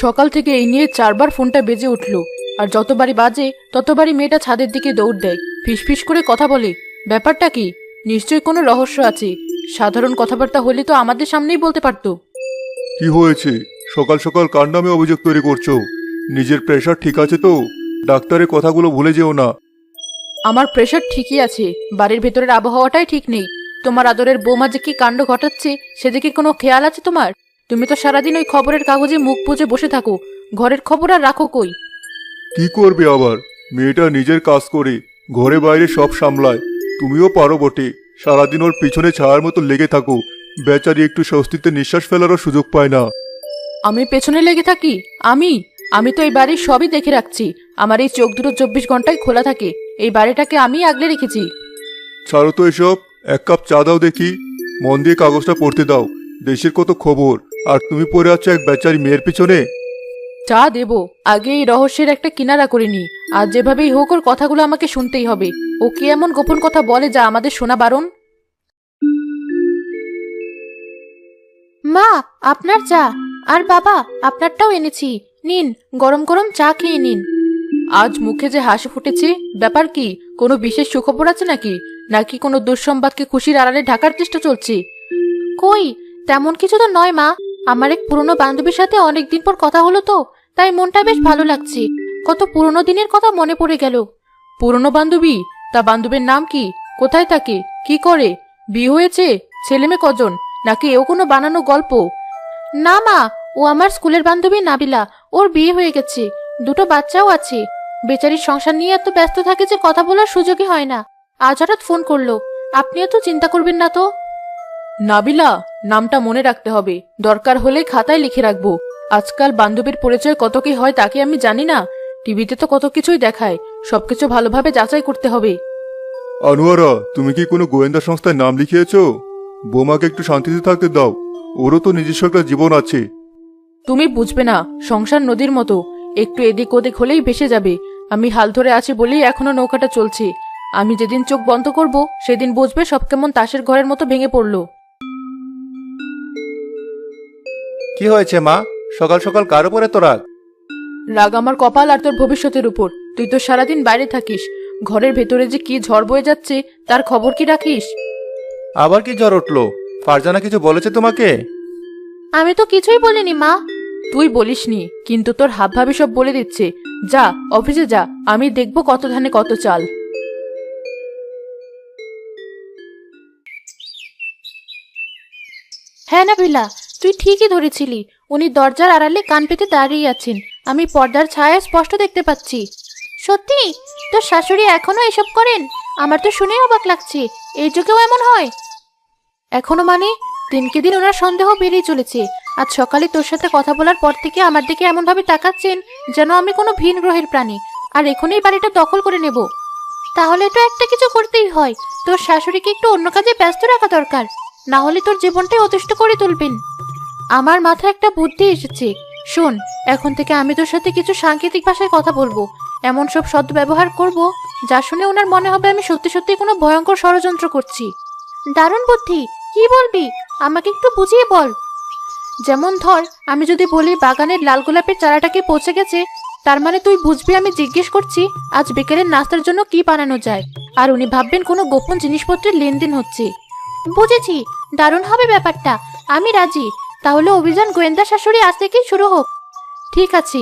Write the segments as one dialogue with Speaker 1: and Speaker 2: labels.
Speaker 1: সকাল থেকে এই নিয়ে চারবার ফোনটা বেজে উঠল। আর যতবারই বাজে ততবারই মেয়েটা ছাদের দিকে দৌড় দেয়। ফিসফিস করে কথা বলে ব্যাপারটা কি? নিশ্চয়ই কোনো রহস্য আছে। সাধারণ কথাবার্তা হলে তো আমাদের সামনেই বলতে পারতো।
Speaker 2: কি হয়েছে? সকাল সকাল কার নামে অভিযোগ তৈরি করছ? নিজের প্রেশার ঠিক আছে তো? ডাক্তারের কথাগুলো ভুলে যেও না।
Speaker 1: আমার প্রেশার ঠিকই আছে। বাড়ির ভেতরের আবহাওয়াটাই ঠিক নেই। তোমার আদরের বৌমা যে কি কাণ্ড ঘটাচ্ছে সেদিকে কোনো খেয়াল আছে তোমার? তুমি তো সারাদিন ওই খবরের কাগজে মুখ বুজে বসে থাকো। ঘরের খবর আর রাখো কই?
Speaker 2: কি করবে আবার? মেয়েটা নিজের কাজ করে ঘরে বাইরে সব সামলায়। তুমিও পারো বটে। সারাদিন ওর পিছনে ছায়ার মতো লেগে থাকো। বেচারি একটু স্বস্তিতে নিঃশ্বাস ফেলারও সুযোগ পায় না।
Speaker 1: আমি পেছনে লেগে থাকি? আমি? আমি তো এই বাড়ির সবই দেখে রাখছি। আমার এই চোখ দুটো চব্বিশ ঘন্টায় খোলা থাকে। এই বাড়িটাকে আমি আগলে রেখেছি।
Speaker 2: ছাড়ো তো এসব। এক কাপ চা দাও দেখি। মন দিয়ে কাগজটা পড়তে দাও। দেশের কত খবর। আর তুমি পড়ে আছো এক বেচারি মেয়ের পিছনে?
Speaker 1: চা দেব আগে এই রহস্যের একটা কিনারা করে নি আর যেভাবেই হোক ওর কথাগুলো আমাকে শুনতেই হবে। ও কি এমন গোপন কথা বলে যা আমাদের শোনা বারণ? মা আপনার চা। আর বাবা আপনারটাও এনেছি। নিন গরম গরম চা খেয়ে নিন। আজ মুখে যে হাসি ফুটেছে ব্যাপার কি? কোনো বিশেষ সুখবর আছে নাকি? নাকি কোনো দুঃসংবাদকে খুশির আড়ালে ঢাকার চেষ্টা চলছে? কই? তেমন কিছু তো নয় মা। আমার এক পুরনো বান্ধবীর সাথে অনেকদিন পর কথা হলো তো, তাই মনটা বেশ ভালো লাগছে। কত পুরনো দিনের কথা মনে পড়ে গেল। পুরনো বান্ধবী? তা বান্ধবীর নাম কি? কোথায় থাকে? কি করে? বিয়ে হয়েছে? ছেলে মেয়ে কজন? নাকি এও কোনো বানানো গল্প? না মা, ও আমার স্কুলের বান্ধবী নাবিলা। ওর বিয়ে হয়ে গেছে। দুটো বাচ্চাও আছে। বেচারির সংসার নিয়ে এত ব্যস্ত থাকে যে কথা বলার সুযোগই হয় না। আজ হঠাৎ ফোন করল। আপনিও তো চিন্তা করবেন না তো? নাবিলা নামটা মনে রাখতে হবে। দরকার হলে খাতায় লিখে রাখব। আজকাল বান্ধবীর পরিচয় কত কি হয় তাকে আমি জানি না। টিভিতে তো কত কিছুই দেখায়। সবকিছু ভালোভাবে যাচাই করতে হবে।
Speaker 2: আনোয়ারা তুমি কি কোনো গোয়েন্দা সংস্থার নাম লিখিয়েছো? বোমাকে একটু শান্তিতে থাকতে দাও। ওরও তো নিজস্ব একটা জীবন আছে।
Speaker 1: তুমি বুঝবে না সংসার নদীর মতো। একটু এদিক ওদিক হলেই ভেসে যাবে। আমি হাল ধরে আছি বলেই এখনও নৌকাটা চলছে। আমি যেদিন চোখ বন্ধ করব সেদিন বুঝবে সব কেমন তাসের ঘরের মতো ভেঙে পড়ল।
Speaker 3: কি হয়েছে মা? সকাল সকাল কার উপরে তো রাগ?
Speaker 1: রাগ আমার কপাল আর তোর ভবিষ্যতের উপর। তুই তো সারাদিন বাইরে থাকিস। ঘরের ভেতরে যে কি ঝড় বয়ে যাচ্ছে তার খবর কি রাখিস?
Speaker 3: আবার কি জ্বর উঠল? ফারজানা কিছু বলেছে তোমাকে?
Speaker 1: আমি তো কিছুই বলিনি মা। তুই বলিসনি কিন্তু তোর হাবভাবে সব বলে দিচ্ছে। যা অফিসে যা আমি দেখব কত ধানে কত চাল। হ্যাঁ না বিলা তুই ঠিকই ধরেছিলি, উনি দরজার আড়ালে কান পেতে দাঁড়িয়ে আছেন। আমি পর্দার ছায়া স্পষ্ট দেখতে পাচ্ছি। সত্যি? তোর শাশুড়ি এখনও এসব করেন? আমার তো শুনেই অবাক লাগছে এই যুগেও এমন হয়। এখনও মানে? দিনকে দিন ওনার সন্দেহ বেড়েই চলেছে। আজ সকালে তোর সাথে কথা বলার পর থেকে আমার দিকে এমনভাবে তাকাচ্ছেন যেন আমি কোনো ভিন গ্রহের প্রাণী। আর এখনই বাড়িটা দখল করে নেব। তাহলে তো একটা কিছু করতেই হয়। তোর শাশুড়িকে একটু অন্য কাজে ব্যস্ত রাখা দরকার। না হলে তোর জীবনটাই অতিষ্ঠ করে তুলবেন। আমার মাথায় একটা বুদ্ধি এসেছে। শোন, এখন থেকে আমি তোর সাথে কিছু সাংকেতিক ভাষায় কথা বলব। এমন সব শব্দ ব্যবহার করব, যা শুনে ওনার মনে হবে আমি সত্যি সত্যি কোনো ভয়ঙ্কর ষড়যন্ত্র করছি। দারুণ বুদ্ধি! কি বলবি? আমাকে একটু বুঝিয়ে বল। যেমন ধর, আমি যদি বলি বাগানের লাল গোলাপের চারাটাকে পৌঁছে গেছে, তার মানে তুই বুঝবি আমি জিজ্ঞেস করছি, আজ বিকেলের নাস্তার জন্য কি বানানো যায়। আর উনি ভাববেন কোনো গোপন জিনিসপত্রের লেনদেন হচ্ছে। বুঝেছি, দারুণ হবে ব্যাপারটা। আমি রাজি। তাহলে অভিযান গোয়েন্দা শাশুড়ি আজ থেকেই শুরু হোক। ঠিক আছে,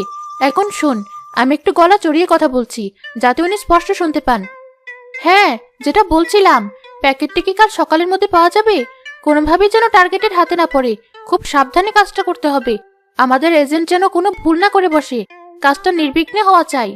Speaker 1: এখন শোন, আমি একটু গলা চড়িয়ে কথা বলছি, যাতে উনি স্পষ্ট শুনতে পান। হ্যাঁ যেটা বলছিলাম, প্যাকেটটি কি কাল সকালের মধ্যে পাওয়া যাবে? কোনোভাবেই যেন টার্গেটের হাতে না পড়ে, খুব সাবধানে কাজটা করতে হবে। আমাদের এজেন্ট যেন কোনো ভুল না করে বসে, কাজটা নির্বিঘ্নে হওয়া চাই।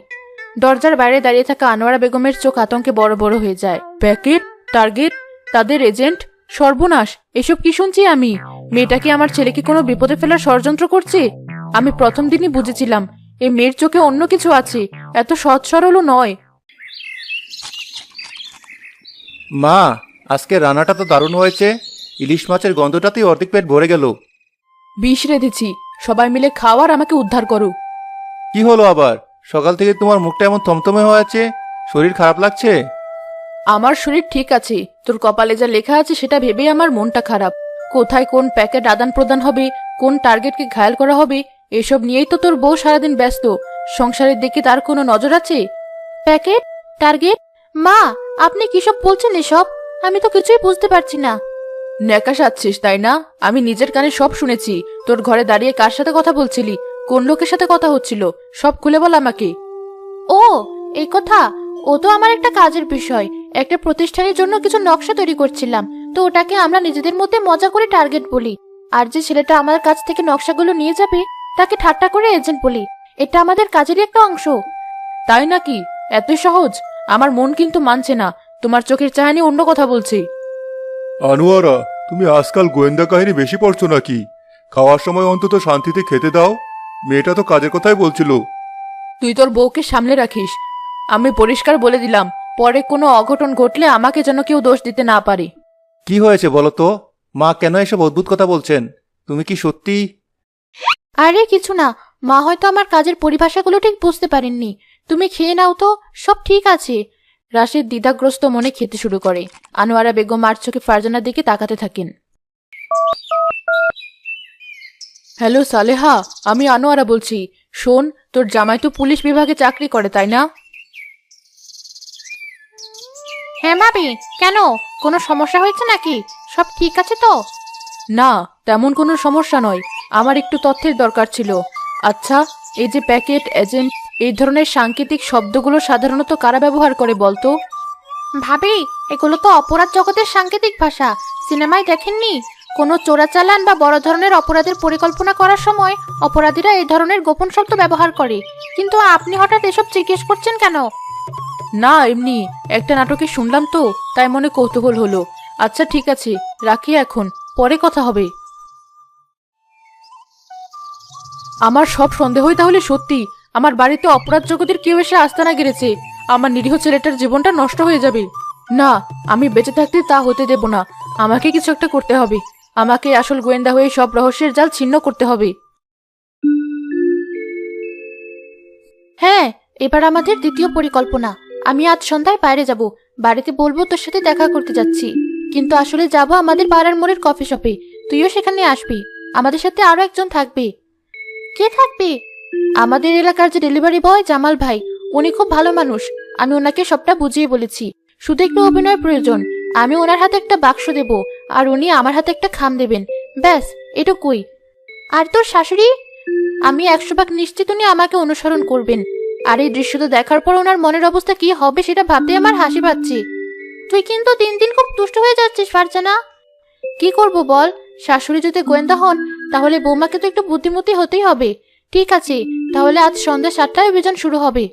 Speaker 1: দরজার বাইরে দাঁড়িয়ে থাকা আনোয়ারা বেগমের চোখ আতঙ্কে বড় বড় হয়ে যায়। প্যাকেট, টার্গেট, তাদের এজেন্ট সর্বনাশ এসব কি শুনছি আমি? মেয়েটা কি আমার ছেলেকে কোনো বিপদে ফেলার ষড়যন্ত্র করছে? আমি প্রথম দিনই বুঝেছিলাম এই মেয়ের চোখে অন্য কিছু আছে এত সৎ সরলও নয়।
Speaker 3: মা আজকে রান্নাটা তো দারুণ হয়েছে। ইলিশ মাছের গন্ধটাতেই অর্ধেক পেট ভরে গেল।
Speaker 1: বিষ রেঁধেছি সবাই মিলে খাওয়ার আমাকে উদ্ধার করো।
Speaker 3: কি হলো আবার? সকাল থেকে তোমার মুখটা এমন থমথমে হয়ে আছে শরীর খারাপ লাগছে?
Speaker 1: আমার শরীর ঠিক আছে, তোর কপালে যা লেখা আছে সেটা ভেবেই আমার মনটা খারাপ। কোথায় কোন প্যাকেট আদান প্রদান হবে, কোন টার্গেটকে ঘায়াল করা হবে, এসব নিয়েই তো তোর বউ সারাদিন ব্যস্ত। সংসারের দিকে তার কোনো নজর আছে? প্যাকেট? টার্গেট? মা, আপনি কিসব বলছেন এসব? আমি তো কিছুই বুঝতে পারছি না। ন্যাকা সাচ্ছিস তাই না? আমি নিজের কানে সব শুনেছি। তোর ঘরে দাঁড়িয়ে কার সাথে কথা বলছিলি? কোন লোকের সাথে কথা হচ্ছিল? সব খুলে বল আমাকে। ও, এই কথা। ও তো আমার একটা কাজের বিষয়। একটা প্রতিষ্ঠানের জন্য কিছু নকশা তৈরি করছিলাম। তো ওটাকে আমরা নিজেদের মধ্যে মজা করে টার্গেট বলি। আর যে ছেলেটা আমার কাছ থেকে নকশাগুলো নিয়ে যাবে তাকে ঠাট্টা করে এজেন্ট বলি। এটা আমাদের কাজেরই একটা অংশ। তাই নাকি? এত সহজ? আমার মন কিন্তু মানছে না। তোমার চোখের চাহানি অন্য কথা বলছে।
Speaker 2: আনোয়ারা তুমি আজকাল গোয়েন্দা কাহিনী বেশি পড়ছো নাকি? খাওয়ার সময় অন্তত শান্তিতে খেতে দাও। মেয়েটা তো কাজের কথাই বলছিল।
Speaker 1: তুই তোর বউকে সামলে রাখিস। আমি পরিষ্কার বলে দিলাম। পরে কোনো অঘটন ঘটলে আমাকে যেন কেউ দোষ দিতে না পারে।
Speaker 3: কি হয়েছে বলো তো? মা কেন এসব অদ্ভুত কথা বলছেন? তুমি কি সত্যি?
Speaker 1: আরে কিছু না মা হয়তো আমার কাজের পরিভাষাগুলো ঠিক বুঝতে পারেননি। তুমি খেয়ে নাও তো সব ঠিক আছে। রাশেদ দ্বিধাগ্রস্ত মনে খেতে শুরু করে। আনোয়ারা বেগম আর চোখে ফারজানার দিকে তাকাতে থাকেন। হ্যালো সালেহা আমি আনোয়ারা বলছি। শোন তোর জামাই তো পুলিশ বিভাগে চাকরি করে তাই না? হ্যাঁ ভাবি কেন? কোনো সমস্যা হয়েছে নাকি? সব ঠিক আছে তো? না তেমন কোনো সমস্যা নয়। আমার একটু তথ্যের দরকার ছিল। আচ্ছা এই যে প্যাকেট এজেন্ট এই ধরনের সাংকেতিক শব্দগুলো সাধারণত কারা ব্যবহার করে বলতো? ভাবি এগুলো তো অপরাধ জগতের সাংকেতিক ভাষা। সিনেমায় দেখেননি? কোনো চোরাচালান বা বড় ধরনের অপরাধের পরিকল্পনা করার সময় অপরাধীরা এই ধরনের গোপন শব্দ ব্যবহার করে। কিন্তু আপনি হঠাৎ এসব জিজ্ঞেস করছেন কেন? না, এমনি, একটা নাটকে শুনলাম তো, তাই মনে কৌতূহল হলো। আচ্ছা ঠিক আছে, রাখি এখন, পরে কথা হবে। আমার সব সন্দেহই তাহলে সত্যি, আমার বাড়িতে অপরাধ জগতের কেউ এসে আস্তানা গেড়েছে, আমার নিরীহ ছেলেটার জীবনটা নষ্ট হয়ে যাবে। না, আমি বেঁচে থাকতে তা হতে দেব না, আমাকে কিছু একটা করতে হবে, আমাকে আসল গোয়েন্দা হয়ে সব রহস্যের জাল ছিন্ন করতে হবে। হ্যাঁ এবার আমাদের দ্বিতীয় পরিকল্পনা। আমি আজ সন্ধ্যায় বাইরে যাব। বাড়িতে বলব তোর সাথে দেখা করতে যাচ্ছি। কিন্তু আসলে যাব আমাদের পাড়ার মোড়ের কফি শপে তুইও সেখানে আসবি। আমাদের সাথে আরও একজন থাকবে। কে থাকবে? আমাদের এলাকার যে ডেলিভারি বয় জামাল ভাই, উনি খুব ভালো মানুষ। আমি ওনাকে সবটা বুঝিয়ে বলেছি। শুধু একটু অভিনয় প্রয়োজন। আমি ওনার হাতে একটা বাক্স দেব। আর উনি আমার হাতে একটা খাম দেবেন। ব্যাস, এটুকুই। আর তোর শাশুড়ি? আমি একশো ভাগ নিশ্চিত উনি আমাকে অনুসরণ করবেন। আর এই দৃশ্যটা দেখার পর ওনার মনের অবস্থা কি হবে সেটা ভাবতে আমার হাসি পাচ্ছে। তুই কিন্তু দিন দিন খুব দুষ্ট হয়ে যাচ্ছিস, ফারজানা। কি করব বল? শাশুড়ি যদি গোয়েন্দা হন, তাহলে বৌমাকে তো একটু বুদ্ধিমতী হতেই হবে। ঠিক আছে, তাহলে আজ সন্ধ্যা সাতটায় অভিযান শুরু হবে।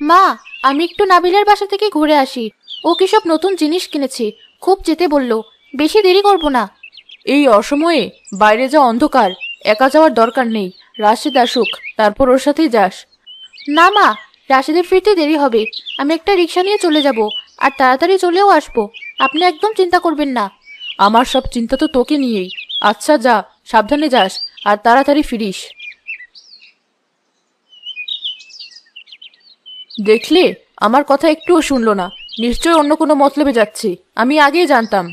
Speaker 1: মা, আমি একটু নাবিলের বাসা থেকে ঘুরে আসি। ও কি সব নতুন জিনিস কিনেছে? খুব যেতে বলল। বেশি দেরি করব না। এই অসময়ে বাইরে যা অন্ধকার। একা যাওয়ার দরকার নেই। রাশিদ আসুক, তারপর ওর সাথেই যাস। না মা, রাশিদের ফিরতে দেরি হবে। আমি একটা রিক্সা নিয়ে চলে যাব, আর তাড়াতাড়ি চলেও আসব। আপনি একদম চিন্তা করবেন না। আমার সব চিন্তা তো তোকে নিয়েই। আচ্ছা যা, সাবধানে যাস, আর তাড়াতাড়ি ফিরিস। দেখলে? আমার কথা একটুও শুনলো না। নিশ্চয় অন্য কোনো মতলবে যাচ্ছে। আমি আগেই জানতাম।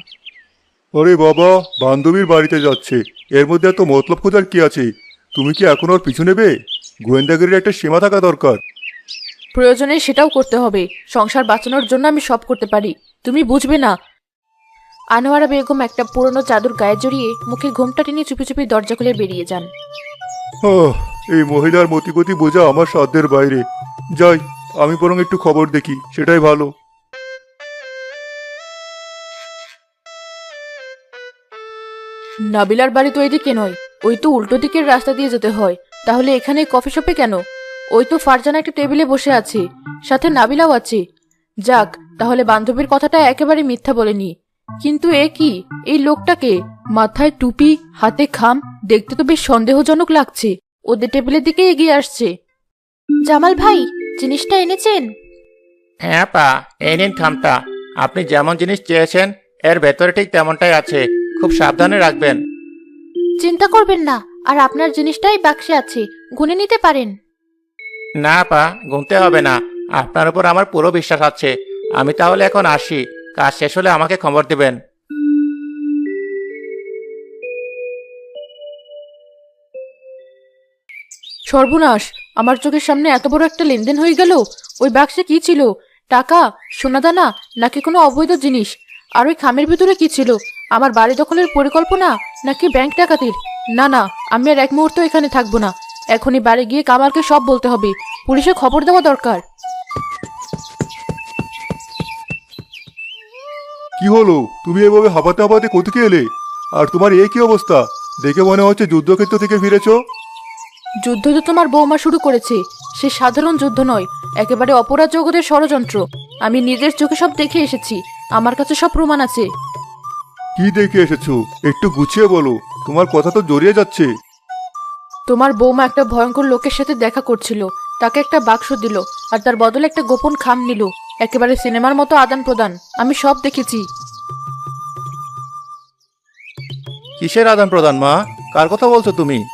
Speaker 2: আরে বাবা, বান্ধবীর বাড়িতে যাচ্ছে। এর মধ্যে এত মতলব খোঁজার কি আছে? তুমি কি এখন ওর পিছু নেবে? গোয়েন্দাগিরির একটা সীমা থাকা দরকার।
Speaker 1: প্রয়োজনে সেটাও করতে হবে। সংসার বাঁচানোর জন্য আমি সব করতে পারি। তুমি বুঝবে না। আনোয়ারা বেগম একটা পুরনো চাদর গায়ে জড়িয়ে মুখে ঘোমটা টেনে চুপি চুপি দরজা খুলে বেরিয়ে যান।
Speaker 2: আহ, এই মহিলার মতিগতি বোঝা আমার সাধ্যের বাইরে। যাই আমি বরং একটু খবর দেখি সেটাই ভালো।
Speaker 1: নাবিলার বাড়ি তো এদিকে নয়। ওই তো উল্টো দিকের রাস্তা দিয়ে যেতে হয়। তাহলে এখানে কফি শপে কেন? ওই তো ফারজানা একটা টেবিলে বসে আছে। সাথে নাবিলাও আছে। যাক, তাহলে বান্ধবীর কথাটা একেবারে মিথ্যা বলেনি। কিন্তু এ কি? এই লোকটাকে মাথায় টুপি, হাতে খাম, দেখতে তো বেশ সন্দেহজনক লাগছে। ওদের টেবিলের দিকে এগিয়ে আসছে। জামাল ভাই, জিনিসটা এনেছেন?
Speaker 3: হ্যাঁ পা এই নিন খামটা। আপনি যেমন জিনিস চেয়েছেন, এর ভেতরে ঠিক তেমনটাই আছে। খুব সাবধানে রাখবেন।
Speaker 1: চিন্তা করবেন না আর আপনার জিনিসটাই বাক্সে আছে গুনে নিতে পারেন।
Speaker 3: না পা গুনতে হবে না। আপনার উপর আমার পুরো বিশ্বাস আছে। আমি তাহলে এখন আসি। কাজ শেষ হলে আমাকে খবর দেবেন।
Speaker 1: সর্বনাশ আমার চোখের সামনে এত বড় একটা লেনদেন হয়ে গেল। ওই বাক্সে কি ছিল? টাকা সোনাদানা নাকি কোনো অবৈধ জিনিস? আর ওই খামের ভিতরে কি ছিল? আমার বাড়ি দখলের পরিকল্পনা নাকি ব্যাংক ডাকাতির? না না আমি আর এক মুহূর্ত এখানে থাকব না। এখনই বাড়ি গিয়ে কামালকে সব বলতে হবে। পুলিশে খবর দেওয়া দরকার।
Speaker 2: কি হলো? তুমি এভাবে হাঁপাতে হাঁপাতে কোথেকে এলে? আর তোমার এই কি অবস্থা? দেখে মনে হচ্ছে যুদ্ধক্ষেত্র থেকে ফিরেছো?
Speaker 1: যুদ্ধ তো তোমার বৌমা শুরু করেছে। সে সাধারণ যুদ্ধ নয় একেবারে অপরাধ জগতের ষড়যন্ত্র। আমি নিজের চোখে সব দেখে এসেছি। আমার কাছে সব প্রমাণ আছে।
Speaker 2: কি দেখে এসেছ? একটু গুছিয়ে বলো। তোমার কথা তো জড়িয়ে যাচ্ছে।
Speaker 1: তোমার বৌমা একটা ভয়ঙ্কর লোকের সাথে দেখা করছিল। তাকে একটা বাক্স দিল আর তার বদলে একটা গোপন খাম নিল। একেবারে সিনেমার মতো আদান প্রদান। আমি সব দেখেছি।
Speaker 3: কিসের আদান প্রদান মা? কার কথা বলছো তুমি?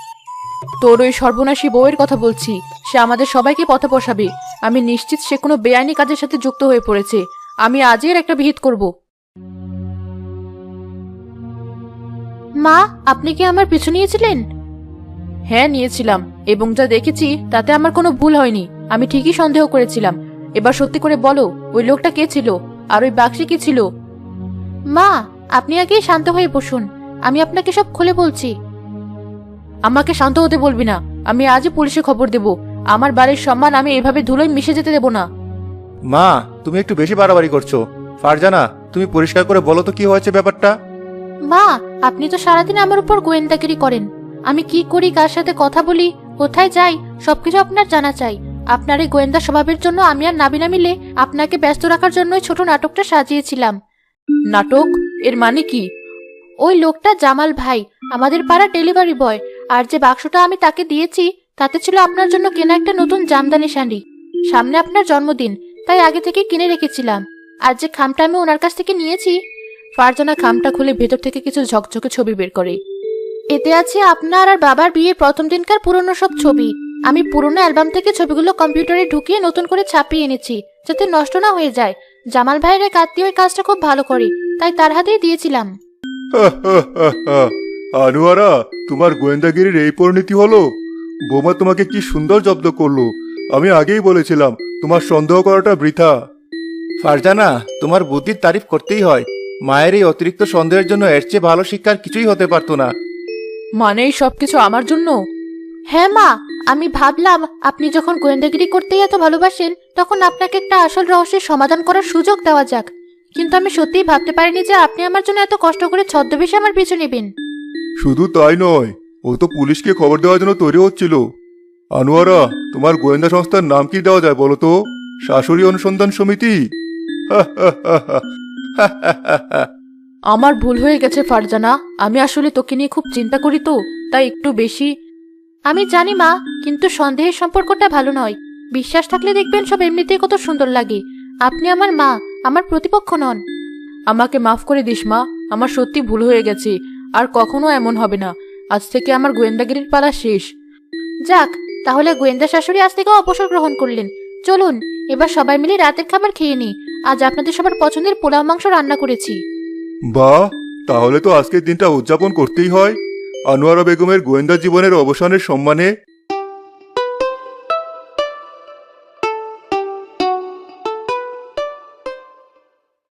Speaker 1: তোর ওই সর্বনাশী বউয়ের কথা বলছি। সে আমাদের সবাইকে পথে বসাবে। আমি নিশ্চিত সে কোনো বেআইনি কাজের সাথে যুক্ত হয়ে পড়েছে। আমি আজের একটা বিহিত করব। মা আপনি কি আমার পিছু নিয়েছিলেন? হ্যাঁ নিয়েছিলাম এবং যা দেখেছি তাতে আমার কোনো ভুল হয়নি। আমি ঠিকই সন্দেহ করেছিলাম। এবার সত্যি করে বলো ওই লোকটা কে ছিল? আর ওই বাক্সে কি ছিল? মা আপনি আগে শান্ত হয়ে বসুন। আমি আপনাকে সব খুলে বলছি। আমাকে শান্ত হতে বলবি না। আমি আজই পুলিশে খবর দেব। আমার বাড়ির সম্মান আমি এভাবে ধুলোয় মিশে যেতে দেব না।
Speaker 3: মা তুমি একটু বেশি বাড়াবাড়ি করছ। ফারজানা তুমি পরিষ্কার করে বলো তো কি হয়েছে ব্যাপারটা?
Speaker 1: মা আপনি তো সারাদিন আমার উপর গোয়েন্দাগিরি করেন। আমি কি করি কার সাথে কথা বলি কোথায় যাই সবকিছু আপনার জানা চাই। আপনার এই গোয়েন্দা স্বভাবের জন্য আমি আর নাবিনা মিলে আপনাকে ব্যস্ত রাখার জন্য ছোট নাটকটা সাজিয়েছিলাম। নাটক? এর মানে কি? ওই লোকটা জামাল ভাই আমাদের পাড়া ডেলিভারি বয়। আর যে বাক্সটা আমি তাকে দিয়েছি তাতে ছিল আপনার জন্য কেনা একটা নতুন জামদানি শাড়ি। সামনে আপনার জন্মদিন। তাই আগে থেকে কিনে রেখেছিলাম। আর যে খামটা আমি ওনার কাছ থেকে নিয়েছি, ফারজানা খামটা খুলে ভেতর থেকে কিছু ঝকঝকে ছবি বের করে। এতে আছে আপনার আর বাবার বিয়ের প্রথম দিনকার পুরনো সব ছবি। আমি পুরনো অ্যালবাম থেকে ছবিগুলো কম্পিউটারে ঢুকিয়ে নতুন করে ছাপিয়ে এনেছি, যাতে নষ্ট না হয়ে যায়। জামাল ভাইয়ের এক আত্মীয় এই কাজটা খুব ভালো করে, তাই তার হাতেই দিয়েছিলাম।
Speaker 2: আনোয়ারা, তোমার গোয়েন্দাগিরির এই পরিণতি হলো? বোমা তোমাকে কি সুন্দর জব্দ করল? আমি আগেই বলেছিলাম তোমার সন্দেহ করাটা বৃথা।
Speaker 3: ফারজানা তোমার বুদ্ধির তারিফ করতেই হয়। মায়ের এই অতিরিক্ত সন্দেহের জন্য এর চেয়ে ভালো শিক্ষার কিছুই হতে পারতো না।
Speaker 1: মানে এই সবকিছু আমার জন্য? হ্যাঁ মা আমি ভাবলাম আপনি যখন গোয়েন্দাগিরি করতেই এত ভালোবাসেন তখন আপনাকে একটা আসল রহস্যের সমাধান করার সুযোগ দেওয়া যাক। কিন্তু আমি সত্যিই ভাবতে পারিনি যে আপনি আমার জন্য এত কষ্ট করে ছদ্মবেশে আমার পিছু নেবেন।
Speaker 2: শুধু তাই নয় ও তো পুলিশকে খবর দেওয়ার জন্য তৈরি হচ্ছিল। আনোয়ারা, তোমার গোয়েন্দা সংস্থার নাম কি দেওয়া যায় বলো তো? শাশুড়ি অনুসন্ধান সমিতি?
Speaker 1: আমার ভুল হয়ে গেছে, ফারজানা। আমি আসলে তোকে নিয়ে খুব চিন্তা করি তো, তাই একটু বেশি। আমি জানি মা, কিন্তু সন্দেহের সম্পর্কটা ভালো নয়। বিশ্বাস থাকলে দেখবেন সব এমনিতেই কত সুন্দর লাগে। আপনি আমার মা, আমার প্রতিপক্ষ নন। আমাকে মাফ করে দিস মা, আমার সত্যি ভুল হয়ে গেছে। আর কখনো এমন হবে না। আজ থেকে আমার গোয়েন্দাগিরির পালা শেষ। যাক তাহলে গোয়েন্দা শাশুড়ি আজ থেকে অবসর গ্রহণ করলেন। চলুন, এবার সবাই মিলে রাতের খাবার খেয়ে নিই। আজ আপনাদের সবার পছন্দের পোলাও মাংস রান্না করেছি।
Speaker 2: বাহ, তাহলে তো আজকের দিনটা উদযাপন করতেই হয়। আনোয়ারা বেগমের গোয়েন্দা জীবনের অবসানের সম্মানে